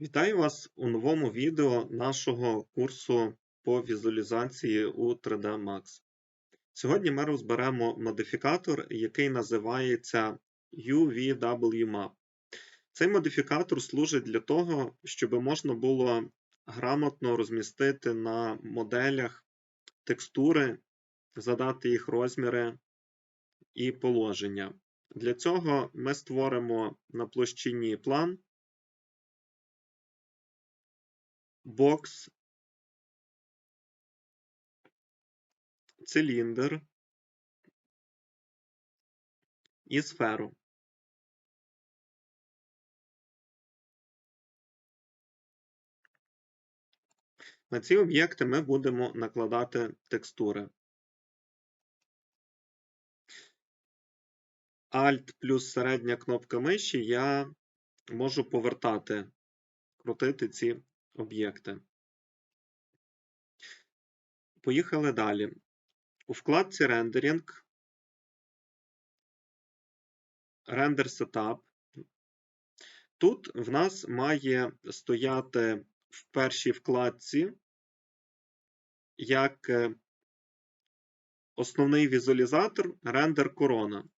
Вітаю вас у новому відео нашого курсу по візуалізації у 3D Max. Сьогодні ми розберемо модифікатор, який називається UVWMap. Цей модифікатор служить для того, щоб можна було грамотно розмістити на моделях текстури, задати їх розміри і положення. Для цього ми створимо на площині план. Бокс, циліндр і сферу. На ці об'єкти ми будемо накладати текстури. Alt плюс середня кнопка миші я можу повертати, крутити ці об'єкти. Поїхали далі. У вкладці Rendering, Render Setup. Тут в нас має стояти в першій вкладці як е, основний візуалізатор рендер корона.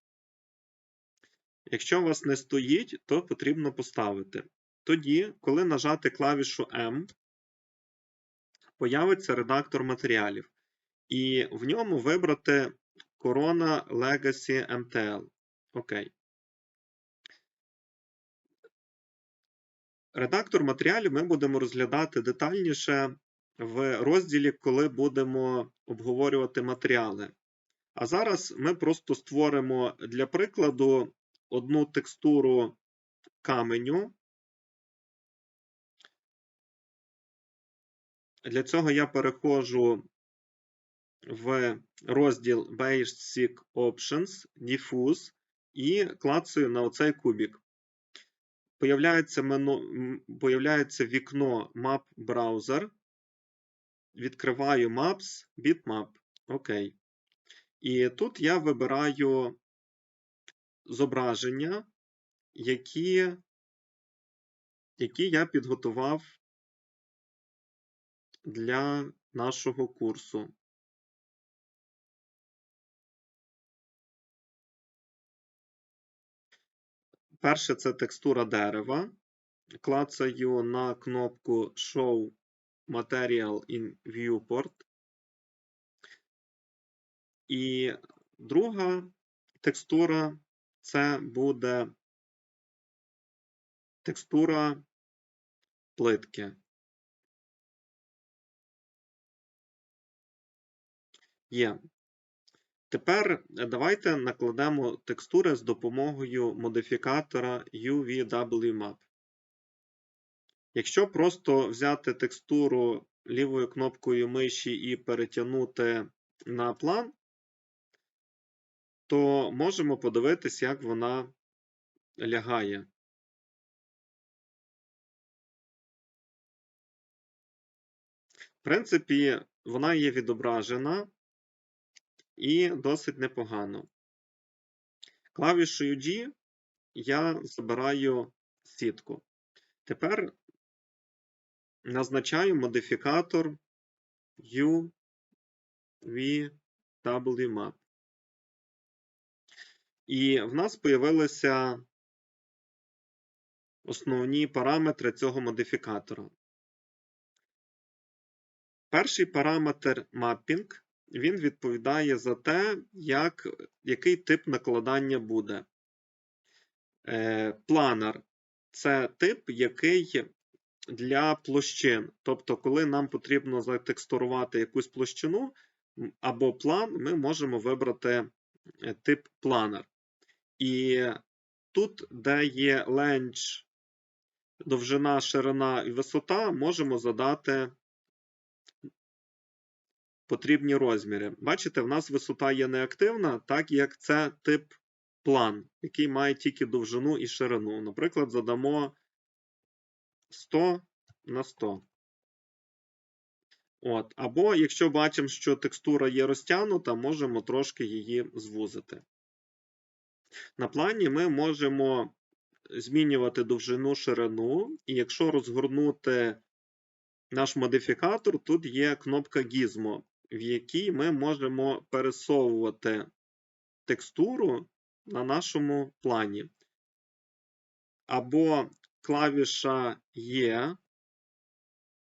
Якщо у вас не стоїть, то потрібно поставити. Тоді, коли нажати клавішу M, появиться редактор матеріалів. І в ньому вибрати Corona Legacy MTL. Окей. Редактор матеріалів ми будемо розглядати детальніше в розділі, коли будемо обговорювати матеріали. А зараз ми просто створимо для прикладу одну текстуру каменю. Для цього я переходжу в розділ Basic Options, Diffuse і клацаю на оцей кубик. Появляється, мену, появляється вікно Map Browser. Відкриваю Maps, Bitmap. Окей. І тут я вибираю зображення, які, які я підготував для нашого курсу. Перше це текстура дерева. Клацаю на кнопку Show Material in Viewport. І друга текстура це буде текстура плитки. Є. Тепер е, давайте накладемо текстури з допомогою модифікатора UVWMap. Якщо просто взяти текстуру лівою кнопкою миші і перетягнути на план, то можемо подивитися, як вона лягає. В принципі, вона є відображена і досить непогано. Клавішою G я забираю сітку. Тепер назначаю модифікатор UVWMap. І в нас з'явилися основні параметри цього модифікатора. Перший параметр mapping він відповідає за те, як, який тип накладання буде. Е, Планер це тип, який для площин. Тобто, коли нам потрібно затекстурувати якусь площину або план, ми можемо вибрати е, тип планер. І тут, де є ленч, довжина, ширина і висота, можемо задати потрібні розміри. Бачите, в нас висота є неактивна, так як це тип план, який має тільки довжину і ширину. Наприклад, задамо 100 на 100. От. Або, якщо бачимо, що текстура є розтягнута, можемо трошки її звузити. На плані ми можемо змінювати довжину ширину, і якщо розгорнути наш модифікатор, тут є кнопка Gizmo, в якій ми можемо пересовувати текстуру на нашому плані. Або клавіша Є,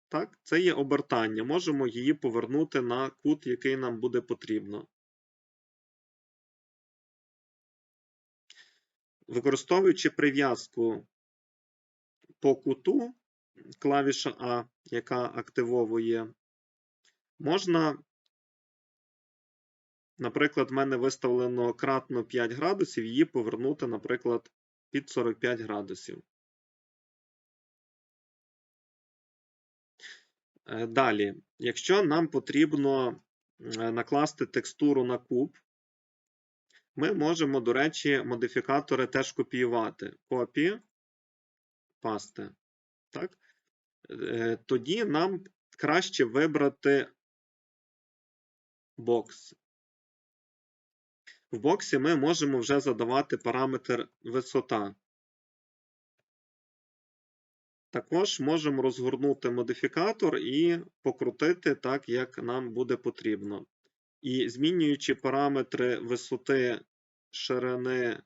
так, це є обертання. Можемо її повернути на кут, який нам буде потрібно. Використовуючи прив'язку по куту, клавіша А, яка активовує, можна, наприклад, в мене виставлено кратно 5 градусів, її повернути, наприклад, під 45 градусів. Е, Далі, якщо нам потрібно е, накласти текстуру на куб, ми можемо, до речі, модифікатори теж копіювати. Копі, пасти. Е, Тоді нам краще вибрати бокс. В боксі ми можемо вже задавати параметр висота. Також можемо розгорнути модифікатор і покрутити так, як нам буде потрібно. І змінюючи параметри висоти, ширини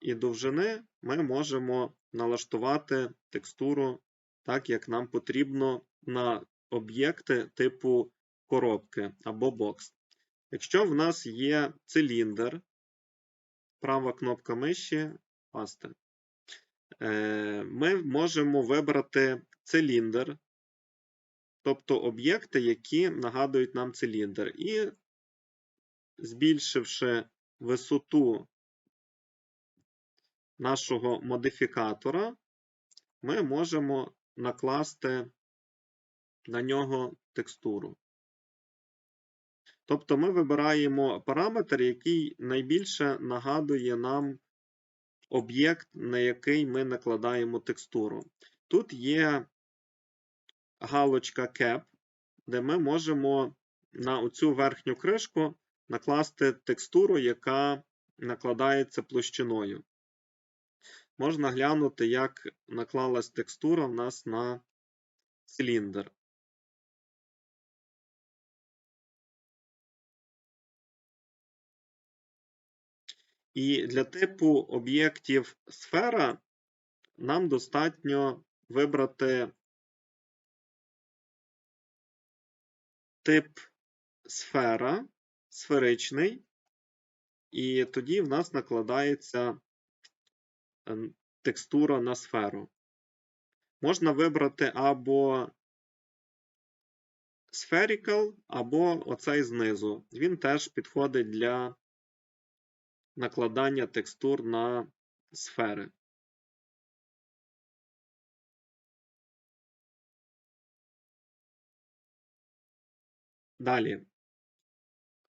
і довжини, ми можемо налаштувати текстуру так, як нам потрібно на об'єкти типу коробки або бокс. Якщо в нас є циліндр, права кнопка миші, пасти, е, ми можемо вибрати циліндр, тобто об'єкти, які нагадують нам циліндр. І збільшивши висоту нашого модифікатора, ми можемо накласти на нього текстуру. Тобто ми вибираємо параметр, який найбільше нагадує нам об'єкт, на який ми накладаємо текстуру. Тут є галочка Cap, де ми можемо на оцю верхню кришку накласти текстуру, яка накладається площиною. Можна глянути, як наклалась текстура в нас на циліндр. І для типу об'єктів сфера нам достатньо вибрати тип сфера, сферичний, і тоді в нас накладається ем, текстура на сферу. Можна вибрати або spherical, або оцей знизу. Він теж підходить для накладання текстур на сфери. Далі.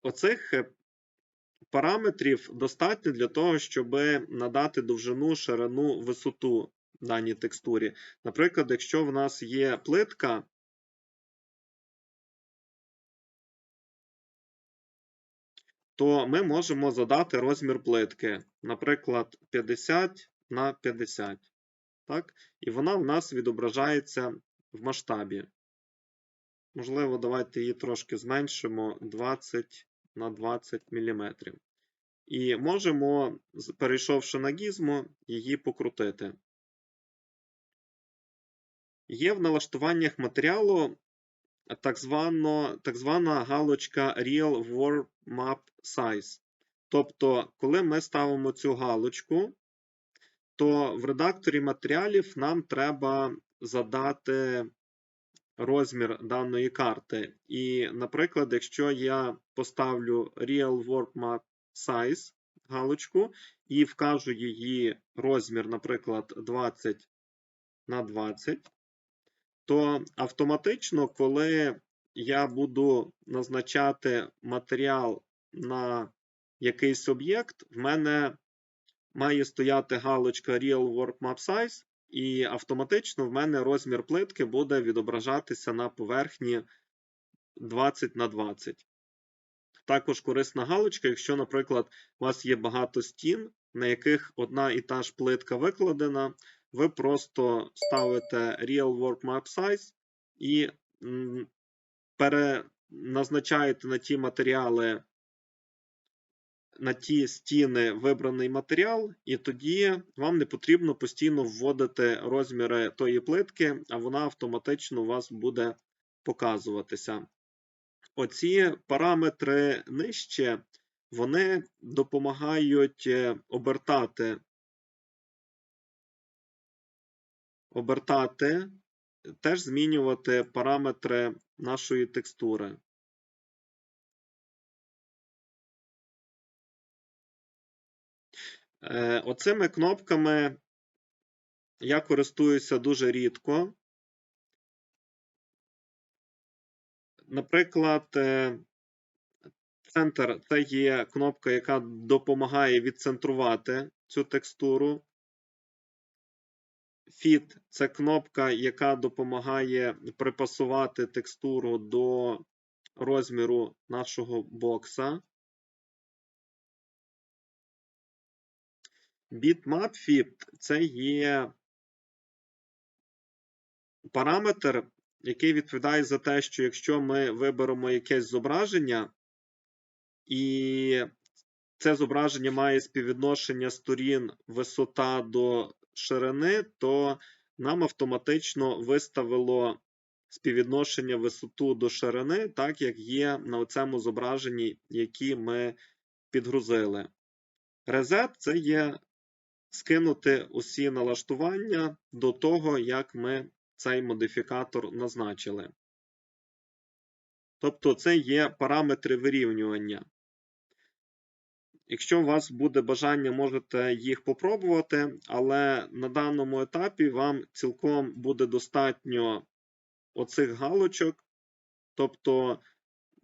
Оцих е, параметрів достатньо для того, щоб надати довжину, ширину, висоту даній текстурі. Наприклад, якщо в нас є плитка, то ми можемо задати розмір плитки, наприклад, 50 на 50. Так? І вона в нас відображається в масштабі. Можливо, давайте її трошки зменшимо 20 на 20 мм. І можемо, перейшовши на гізмо, її покрутити. Є в налаштуваннях матеріалу так, звано, так звана галочка Real World Map Size. Тобто, коли ми ставимо цю галочку, то в редакторі матеріалів нам треба задати розмір даної карти. І, наприклад, якщо я поставлю Real World Map Size галочку і вкажу її розмір, наприклад, 20 на 20, то автоматично, коли я буду назначати матеріал на якийсь об'єкт, в мене має стояти галочка Real World Map Size, і автоматично в мене розмір плитки буде відображатися на поверхні 20 на 20. Також корисна галочка, якщо, наприклад, у вас є багато стін на яких одна і та ж плитка викладена, ви просто ставите Real World Map Size і переназначаєте на ті матеріали, на ті стіни вибраний матеріал, і тоді вам не потрібно постійно вводити розміри тої плитки, а вона автоматично у вас буде показуватися. Оці параметри нижче, вони допомагають е, обертати, обертати, теж змінювати параметри нашої текстури. Е, Оцими кнопками я користуюся дуже рідко. Наприклад, е, центр це є кнопка, яка допомагає відцентрувати цю текстуру. Fit це кнопка, яка допомагає припасувати текстуру до розміру нашого бокса. Bitmap Fit це є параметр, який відповідає за те, що якщо ми виберемо якесь зображення, і це зображення має співвідношення сторін висота до ширини, то нам автоматично виставило співвідношення висоту до ширини, так як є на цьому зображенні, які ми підгрузили. Reset – це є скинути усі налаштування до того, як ми цей модифікатор назначили. Тобто це є параметри вирівнювання. Якщо у вас буде бажання, можете їх попробувати, але на даному етапі вам цілком буде достатньо оцих галочок, тобто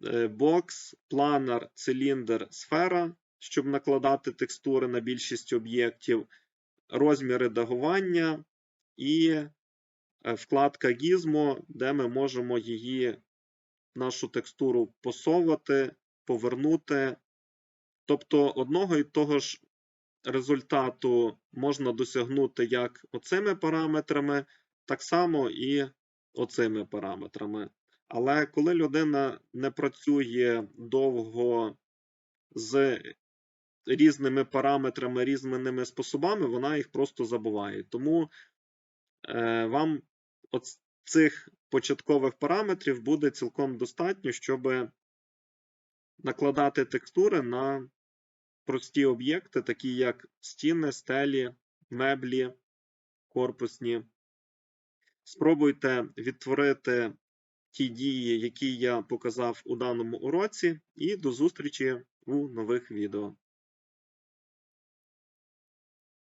е, бокс, планер, циліндр, сфера, щоб накладати текстури на більшість об'єктів, розміри дагування і е, вкладка Gizmo, де ми можемо її, нашу текстуру посовувати, повернути. Тобто одного і того ж результату можна досягнути як оцими параметрами, так само і оцими параметрами. Але коли людина не працює довго з різними параметрами, різними способами, вона їх просто забуває. Тому е, вам от цих початкових параметрів буде цілком достатньо, щоб накладати текстури на прості об'єкти, такі як стіни, стелі, меблі, корпусні. Спробуйте відтворити ті дії, які я показав у даному уроці, і до зустрічі у нових відео.